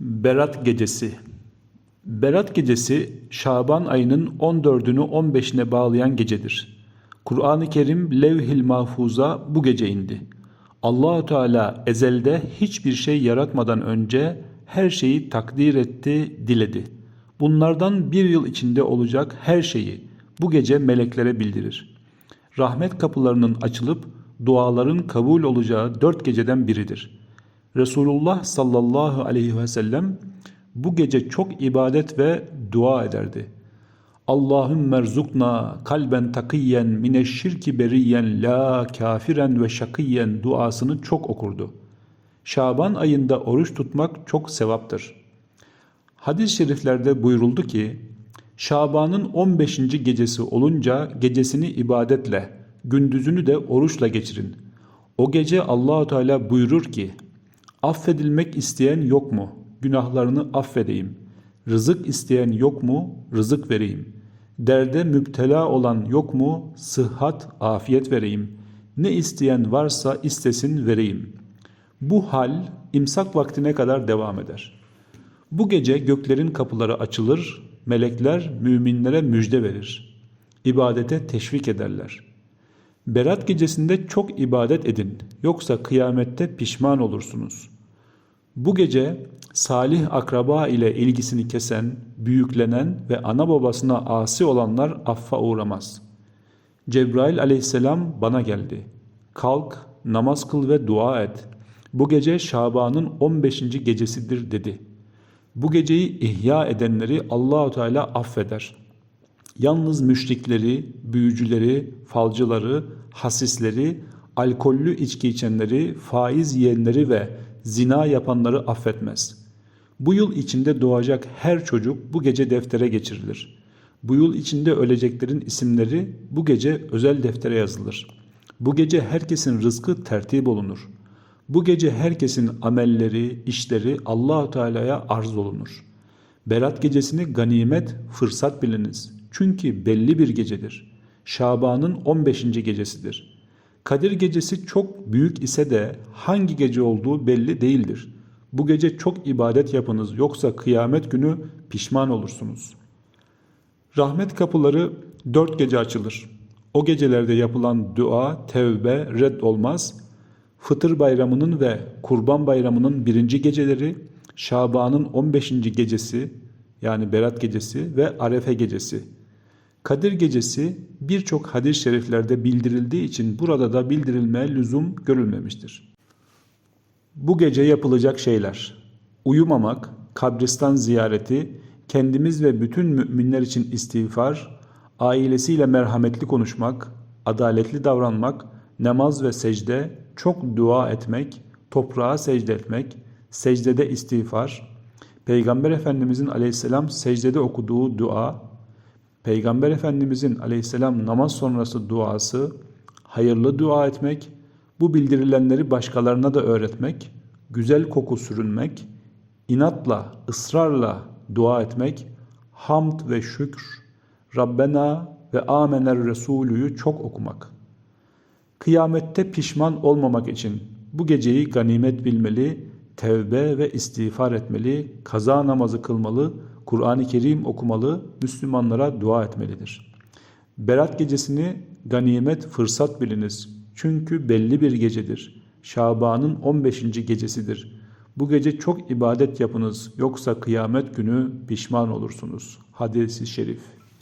Berat Gecesi Berat Gecesi Şaban ayının 14'ünü 15'ine bağlayan gecedir. Kur'an-ı Kerim Levh-i Mahfuz'a bu gece indi. Allahu Teala ezelde hiçbir şey yaratmadan önce her şeyi takdir etti, diledi. Bunlardan bir yıl içinde olacak her şeyi bu gece meleklere bildirir. Rahmet kapılarının açılıp duaların kabul olacağı dört geceden biridir.'' Resulullah sallallahu aleyhi ve sellem bu gece çok ibadet ve dua ederdi. Allahümme erzukna kalben takiyen mineşşirki beriyen la kafiren ve şakiyen duasını çok okurdu. Şaban ayında oruç tutmak çok sevaptır. Hadis-i şeriflerde buyuruldu ki, Şaban'ın 15. gecesi olunca gecesini ibadetle, gündüzünü de oruçla geçirin. O gece Allahu Teala buyurur ki, Affedilmek isteyen yok mu? Günahlarını affedeyim. Rızık isteyen yok mu? Rızık vereyim. Derde müptela olan yok mu? Sıhhat, afiyet vereyim. Ne isteyen varsa istesin vereyim. Bu hal imsak vaktine kadar devam eder. Bu gece göklerin kapıları açılır, melekler müminlere müjde verir. İbadete teşvik ederler. Berat gecesinde çok ibadet edin, yoksa kıyamette pişman olursunuz. Bu gece salih akraba ile ilgisini kesen, büyüklenen ve ana babasına asi olanlar affa uğramaz. Cebrail aleyhisselam bana geldi. Kalk, namaz kıl ve dua et. Bu gece Şaban'ın 15. gecesidir dedi. Bu geceyi ihya edenleri Allahu Teala affeder.'' Yalnız müşrikleri, büyücüleri, falcıları, hasisleri, alkollü içki içenleri, faiz yiyenleri ve zina yapanları affetmez. Bu yıl içinde doğacak her çocuk bu gece deftere geçirilir. Bu yıl içinde öleceklerin isimleri bu gece özel deftere yazılır. Bu gece herkesin rızkı tertip olunur. Bu gece herkesin amelleri, işleri Allahu Teala'ya arz olunur. Berat gecesini ganimet, fırsat biliniz.'' Çünkü belli bir gecedir. Şaban'ın 15. gecesidir. Kadir gecesi çok büyük ise de hangi gece olduğu belli değildir. Bu gece çok ibadet yapınız yoksa kıyamet günü pişman olursunuz. Rahmet kapıları dört gece açılır. O gecelerde yapılan dua, tevbe red olmaz. Fıtır bayramının ve kurban bayramının birinci geceleri, Şaban'ın 15. gecesi yani Berat gecesi ve Arefe gecesi Kadir gecesi birçok hadis-i şeriflerde bildirildiği için burada da bildirilme lüzum görülmemiştir. Bu gece yapılacak şeyler Uyumamak, kabristan ziyareti, kendimiz ve bütün müminler için istiğfar, ailesiyle merhametli konuşmak, adaletli davranmak, namaz ve secde, çok dua etmek, toprağa secde etmek, secdede istiğfar, Peygamber Efendimizin aleyhisselam secdede okuduğu dua, Peygamber Efendimizin aleyhisselam namaz sonrası duası, hayırlı dua etmek, bu bildirilenleri başkalarına da öğretmek, güzel koku sürünmek, inatla, ısrarla dua etmek, hamd ve şükür, Rabbena ve Amener Resulü'yü çok okumak. Kıyamette pişman olmamak için bu geceyi ganimet bilmeli, tevbe ve istiğfar etmeli, kaza namazı kılmalı, Kur'an-ı Kerim okumalı, Müslümanlara dua etmelidir. Berat gecesini ganimet fırsat biliniz. Çünkü belli bir gecedir. Şaban'ın 15. gecesidir. Bu gece çok ibadet yapınız yoksa kıyamet günü pişman olursunuz. Hadis-i şerif.